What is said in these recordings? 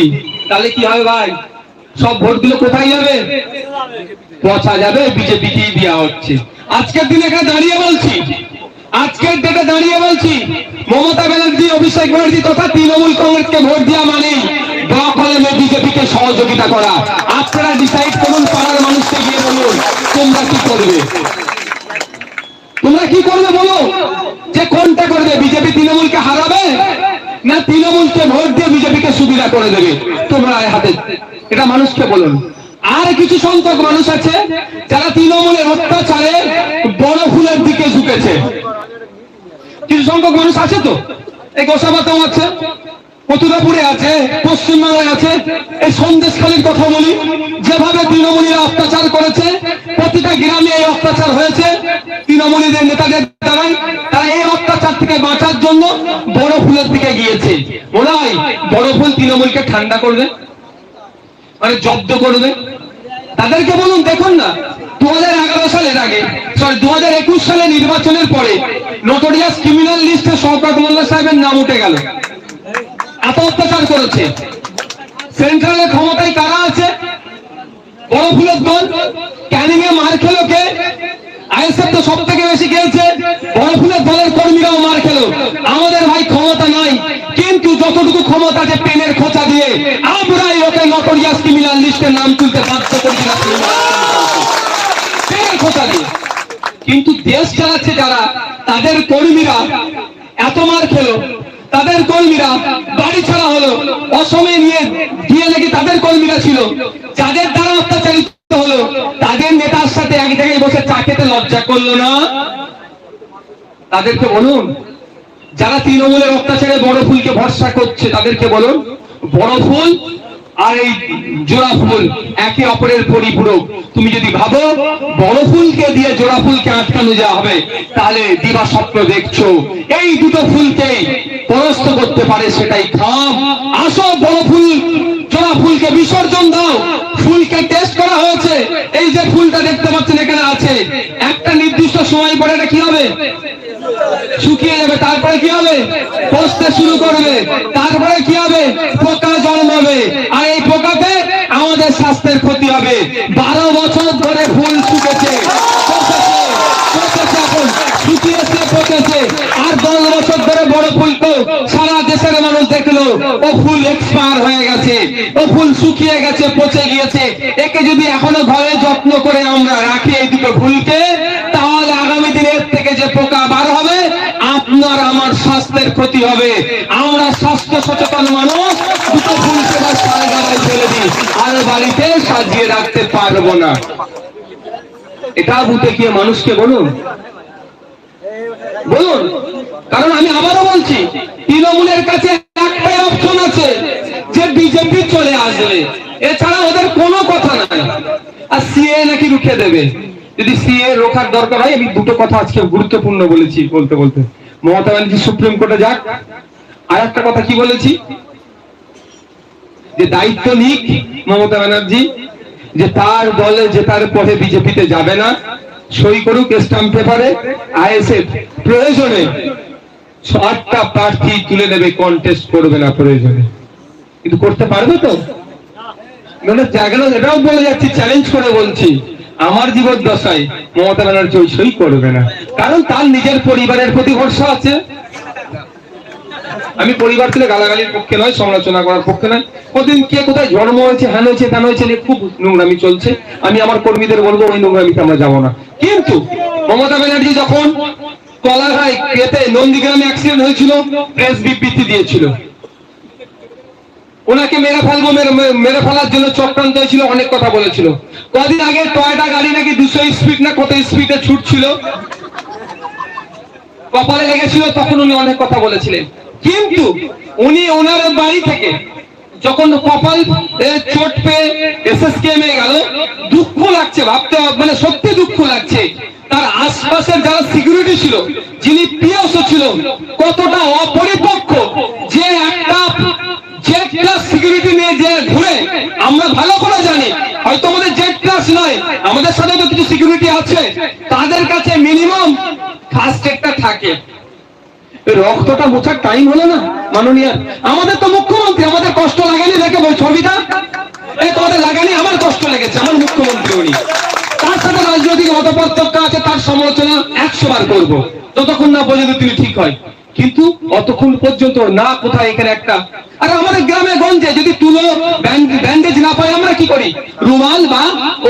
দিই তাহলে কি হবে ভাই? সব ভোটগুলো কোথায় যাবে? পচা যাবে বিজেপিকেই দেওয়া হচ্ছে। আজকের দিনে এখানে দাঁড়িয়ে বলছি, আজকের ডেটে দাঁড়িয়ে বলছি, মমতা ব্যানার্জি, অভিষেক ব্যানার্জি তথা তৃণমূল কংগ্রেসকে ভোট দেওয়া মানে কলমে বিজেপিকে সহযোগিতা করা। আপনারা ডিসাইড করুন, পাড়ার মানুষকে গিয়ে বলুন, তোমরা কি করবে? তোমরা কি করবে বলো? যে কোনটা করবে, বিজেপি তৃণমূলকে হারাবে? না তৃণমূলকে ভোট দিয়ে বিজেপিকে সুবিধা করে দেবে তোমরা হাতে। এটা মানুষকে বলুন। আর কিছু সংখ্যক মানুষ আছে যারা তৃণমূলের অত্যাচারে বড় ফুলের দিকে ঝুঁকেছে। কিছু সংখ্যক মানুষ আছে তো? এই গোসাবাতেও আছে, মথুরাপুরে আছে, পশ্চিমবাংলায় আছে। এই সন্দেশখালীর কথা বলি, যেভাবে তৃণমূলীরা অত্যাচার করেছে, প্রতিটা গ্রামে এই অত্যাচার হয়েছে। তৃণমূলীদের নেতাদের দ্বারাই তারা এই অত্যাচার থেকে বাঁচার জন্য বড় ফুলের দিকে গিয়েছে। হয় বড় ফুল তৃণমূলকে ঠান্ডা করবে মানে জব্দ করবে। তাদেরকে বলুন, দেখুন না দু সালের আগে সরি দু সালে নির্বাচনের পরে নোটোরিয়াস ক্রিমিনাল লিস্টে শওকত মোল্লা সাহেবের নাম উঠে গেল। এত অত্যাচার করেছে। সেন্ট্রালের ক্ষমতায় কারা আছে? বড় ফুলের দল? ক্যানিংয়ে মার খেলো কে? আইএসএফ তো সব থেকে বেশি বয়ফুলের দলের কর্মীরাও মার খেলো। আমাদের ভাই ক্ষমতা নাই। কিন্তু যতটুকু ক্ষমতা পেনের খোঁচা দিয়ে, আমরাই ওকে লিস্টের নাম তুলতে বাধ্য কিন্তু দেশ চালাচ্ছে যারা, তাদের কর্মীরা এত মার খেলো। তাদের কর্মীরা বাড়ি ছাড়া হলো। অসমে নিয়ে গিয়ে নাকি তাদের কর্মীরা ছিল? যাদের দ্বারা অত্যাচারিত হলো, তাদের নেতার সাথে এক জায়গায় বসে চা খেতে লজ্জা করল না? তাদেরকে বলুন, যারা তৃণমূলের অত্যাচারে বড় ফুলকে ভরসা করছে, তাদেরকে বলুন, বড় ফুল আর এই জোড়া ফুল, একে অপরের পরিপূরক। তুমি যদি ভাবো, বড় ফুলকে দিয়ে জোড়া ফুলকে আটকানো যাওয়া হবে, তাহলে দিবা স্বপ্ন দেখছ। এই দুটো ফুলকে পরস্ত করতে পারে সেটাই খাম। আসো বড় ফুল ফুলকে বিসর্জন দাও। ফুলকে টেস্ট করা হয়েছে। এই যে ফুলটা দেখতে পাচ্ছেন এখানে আছে। একটা নির্দিষ্ট সময় পরে এটা কি হবে? শুকিয়ে যাবে। তারপরে কি হবে? পচতে শুরু করবে। তারপরে কি হবে? পোকা জন্মাবে আর এই পোকাতে আমাদের স্বাস্থ্যের ক্ষতি হবে। বারো বছর ধরে ফুল শুকেছে। আর দশ বছর ধরে বড় ফুল তো সারা দেশের মানুষ দেখল। ও ফুল এক্সপায়ার হয়ে গেছে, ও ফুল শুকিয়ে গেছে, পচে গিয়েছে। একে যদি এখনও ঘরে যত্ন করে আমরা রাখি এই দুটো ফুলকে তাহলে আগামী দিনে থেকে যে পোকা বার হবে, আপনার আমার স্বাস্থ্যের ক্ষতি হবে। আমরা স্বাস্থ্য সচেতন মানুষ, দুটো ফুলকে বা ফেলে দিই। আর বাড়িতে সাজিয়ে রাখতে পারব না। এটা বুঝে গিয়ে মানুষকে বলুন। বলুন। কারণ আমি আবারও বলছি, তৃণমূলের কাছে যে বিজেপি চলে আসবে, এছাড়া ওদের কোনো কথা নাই। আর সিএ নাকি রুখে দেবে। যদি সিএ রোখার দরকার হয়, আমি দুটো কথা আজকে গুরুত্বপূর্ণ বলেছি বলতে বলতে। মমতা ব্যানার্জি সুপ্রিম কোর্টে যাক। আর একটা কথা কি বলেছি? যে দায়িত্ব নিক মমতা ব্যানার্জি, যে তার দলে জেতার পরে বিজেপিতে যাবে না। সই করুক স্টাম্প পেপারে, আইএসএফ প্রয়োজনে। আটটা প্রার্থী তুলে নেবে কন্টেস্ট করবে না প্রয়োজনে। কিন্তু করতে পারবে তো? জায়গাটা এটাও বলে যাচ্ছি চ্যালেঞ্জ করে বলছি। আমার জীবদ্দশায় মমতা ব্যানার্জি ওই করবে না। কারণ তার নিজের পরিবারের প্রতি ভরসা আছে। আমি পরিবার থেকে গালাগালির পক্ষে নয়, সমালোচনা করার পক্ষে নয়। কদিন কে কোথায় জন্ম হয়েছে হ্যান হয়েছে তেন হয়েছে খুব নোংরামি চলছে। আমি আমার কর্মীদের বলব, ওই নোংরামিতে আমরা যাব না। কিন্তু মমতা ব্যানার্জি যখন কলাঘাই এতে নন্দীগ্রামে অ্যাক্সিডেন্ট হয়েছিল প্রেস বিবৃতি দিয়েছিল। ওনাকে মেরে ফেলব, মেরে ফেলার জন্য চক্রান্ত হয়েছিল, অনেক কথা বলেছিল। কদিন আগে টয়টা গাড়ি নাকি দুশো স্পিড না কত স্পিডে ছুটছিল? কপালে লেগেছিল, তখন উনি অনেক কথা বলেছিলেন। কিন্তু উনি ওনার বাড়ি থেকে যখন কপাল চোট পেয়ে এসএসকেএম এ গেল, দুঃখ লাগছে, ভাবতে মানে সত্যি দুঃখ লাগছে। তার আশপাশের যারা সিকিউরিটি ছিল, যিনি পিএসও ছিল, কতটা অপরিপক্ক, যে একটা জেড ক্লাস সিকিউরিটি নিয়ে যে ঘুরে আমরা ভালো করে জানি। হয়তো আমাদের জেড ক্লাস নয়, আমাদের সাথে তো কিছু সিকিউরিটি আছে। তাদের কাছে মিনিমাম ফার্স্ট এডটা থাকে। রক্তটা মোছার টাইম হলো না মাননীয় আমাদের তো মুখ্যমন্ত্রী, আমাদের কষ্ট লাগেনি দেখে বল, ছবিটা? এই তোমাদের লাগেনি, আমার কষ্ট লেগেছে, আমার মুখ্যমন্ত্রী উনি। তার সাথে রাজনৈতিক মতপার্থক্য আছে, তার সমালোচনা একশো বার করব। ততক্ষণ না পর্যন্ত তিনি ঠিক হয়। কিন্তু অতক্ষণ পর্যন্ত না কোথায় এখানে একটা আর আমাদের গ্রামে গঞ্জে যদি তুলো ব্যান্ডেজ না পাই আমরা কি করি? রুমাল বা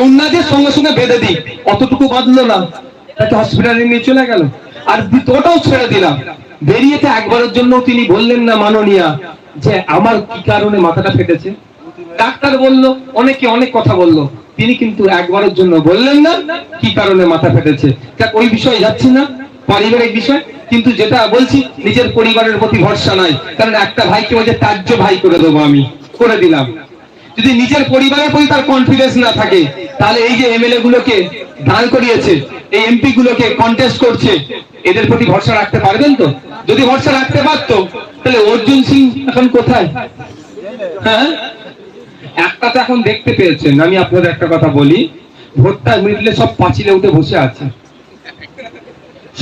অন্যদের সঙ্গে সঙ্গে বেঁধে দিই। অতটুকু বাঁধলো না। তাকে হসপিটালে নিয়ে চলে গেল। আর ওটাও ছেড়ে দিলাম। বেরিয়েতে একবারের জন্য তিনি বললেন না, মাননীয়া, যে আমার কি কারণে মাথাটা ফেটেছে? ডাক্তার বলল, অনেকে অনেক কথা বলল। তিনি কিন্তু একবারের জন্য বললেন না, কি কারণে মাথা ফেটেছে? ওই বিষয়ে যাচ্ছি না। পারিবারিক বিষয়, কিন্তু যেটা বলছি, নিজের পরিবারের প্রতি ভরসা নাই। কারণ একটা ভাইকে বলছে তার্য ভাই করে দেবো আমি। করে দিলাম। যদি নিজের পরিবারের প্রতি তার কনফিডেন্স না থাকে, তাহলে এই যে এমএলএ গুলোকে দাঁড় করিয়েছে, এই এমপি গুলোকে কন্টেস্ট করছে, এদের প্রতি ভরসা রাখতে পারবেন তো? যদি ভরসা রাখতে পারতো, তাহলে অর্জুন সিং এখন কোথায়? হ্যাঁ? একটা তো এখন দেখতে পেয়েছেন, আমি আপনাদের একটা কথা বলি, ভোটটা মিটলে সব পাঁচিলে উঠে বসে আছে।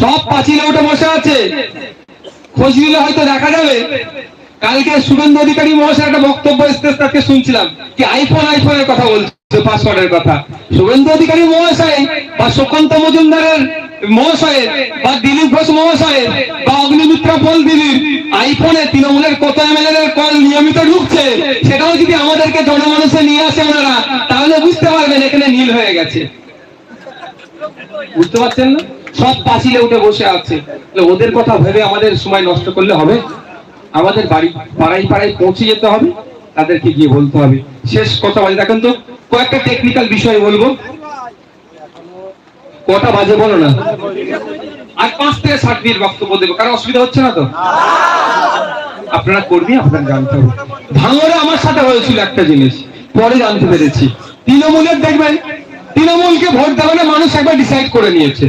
সব পাঁচিলে উঠে বসে আছে। খোঁজ নিলে হয়তো দেখা যাবে। কালকে শুভেন্দু অধিকারী মহাশয় একটা বক্তব্য এসছে তাকে শুনছিলাম কি আইফোন আইফোনের কথা বলছে পাসওয়ার্ডের কথা। অধিকারী মহাশয় বা মজুমদারের বা দিলীপ ঘোষ বা অগ্নিমিত্রা পল দিলীপ আইফোনে তৃণমূলের কত এমএলএ এর কল নিয়মিত ঢুকছে, সেটাও যদি আমাদেরকে জনমানুষে নিয়ে আসে ওনারা, তাহলে বুঝতে পারবেন এখানে নীল হয়ে গেছে। বুঝতে পারছেন না? সব পাঁচিলে উঠে বসে আছে। ওদের কথা ভেবে আমাদের সময় নষ্ট করলে হবে? আমাদের বাড়ি পাড়ায় পাড়ায় পৌঁছে যেতে হবে, তাদেরকে গিয়ে বলতে হবে। শেষ কথা বাজে, দেখেন তো, কয়েকটা টেকনিক্যাল বিষয় বলব। কটা বাজে বলো না? আর পাঁচ থেকে ষাট মিনিট বক্তব্য দেবো কারণ অসুবিধা হচ্ছে না তো? আপনারা কর্মী আপনারা জানতে হবে। ভাঙরে আমার সাথে হয়েছিল একটা জিনিস, পরে জানতে পেরেছি। তৃণমূলের দেখবেন, তৃণমূলকে ভোট না মানুষ একবার ডিসাইড করে নিয়েছে।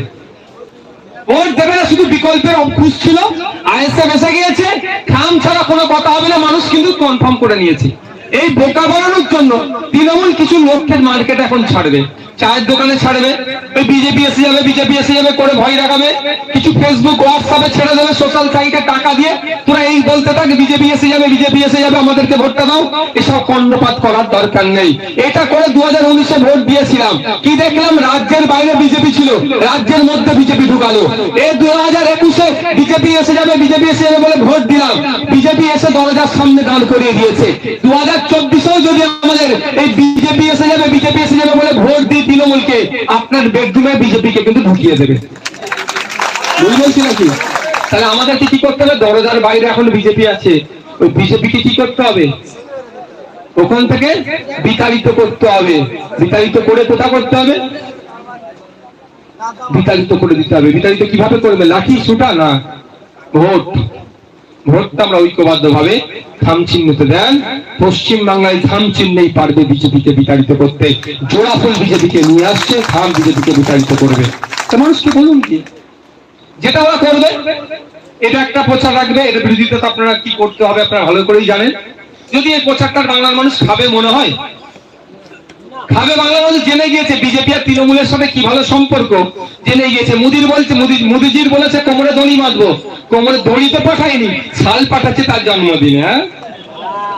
ভোট দেবে না, শুধু বিকল্পের খুশ ছিল। আইএসএ বেসে গিয়েছে। খাম ছাড়া কোনো কথা হবে না, মানুষ কিন্তু কনফার্ম করে নিয়েছে। এই বোকা বাড়ানোর জন্য তৃণমূল কিছু লক্ষ্যের মার্কেট এখন ছাড়বে। চায়ের দোকানে ছাড়বে, ওই বিজেপি এসে যাবে, বিজেপি এসে যাবে, করে ভয় দেখাবে, কিছু ফেসবুক হোয়াটসঅ্যাপে ছেড়ে দেবে সোশ্যাল সাইটে টাকা দিয়ে, তোরা এই বলতে থাক, বিজেপি এসে যাবে, বিজেপি এসে যাবে, আমাদেরকে ভোটটা দাও, এসব কর্ণপাত করার দরকার নেই। এটা করে দু হাজার উনিশে ভোট দিয়েছিলাম। কি দেখলাম? রাজ্যের বাইরে বিজেপি ছিল, রাজ্যের মধ্যে বিজেপি ঢুকালো। এই দু হাজার একুশে বিজেপি এসে যাবে, বিজেপি এসে যাবে বলে ভোট দিলাম। বিজেপি এসে দরজার সামনে দাঁড় করিয়ে দিয়েছে। দু হাজার চব্বিশেও যদি আমাদের এই বিজেপি এসে যাবে, বিজেপি এসে যাবে বলে ভোট দিই তৃণমূলকে, আপনার বেডরুমে বিজেপিকে কিন্তু ঢুকিয়ে দেবে। বুঝতে নাকি তাহলে আমাদেরকে কি করতে হবে? দরজার বাইরে এখন বিজেপি আছে। ওই বিজেপিকে কি করতে হবে? ওখান থেকে বিতাড়িত করতে হবে। বিতাড়িত করে কোথা করতে হবে? বিতাড়িত করে দিতে হবে। বিতাড়িত কীভাবে করবে? লাঠি, সুটা না? ভোট। ভোটটা আমরা ঐক্যবদ্ধ ভাবে থাম চিহ্নতে দেন। পশ্চিম বাংলায় থাম চিহ্নেই পারবে বিজেপিকে বিতাড়িত করতে। বিজেপিকে নিয়ে আসছে থাম বিজেপিকে বিতাড়িত করবে। মানুষকে বলুন কি? যেটা ওরা করবে, এটা একটা প্রচার রাখবে, এর বিরোধিতা আপনারা কি করতে হবে আপনারা ভালো করেই জানেন। যদি এই প্রচারটা বাংলার মানুষ খাবে মনে হয় খাবে বাংলা জেনে গিয়েছে বিজেপি আর তৃণমূলের সাথে কি ভালো সম্পর্ক? জেনে গিয়েছে। মুদির বলছে মুদি মুদিজির বলেছে, কোমরে দড়ি বাঁধবো। কোমরে দড়ি তো পাঠায়নি। শাল পাঠাচ্ছে তার জন্মদিনে হ্যাঁ?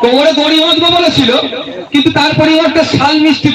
কোমরে দড়ি বাঁধবো বলেছিল, কিন্তু তার পরিবর্তে শাল মিষ্টি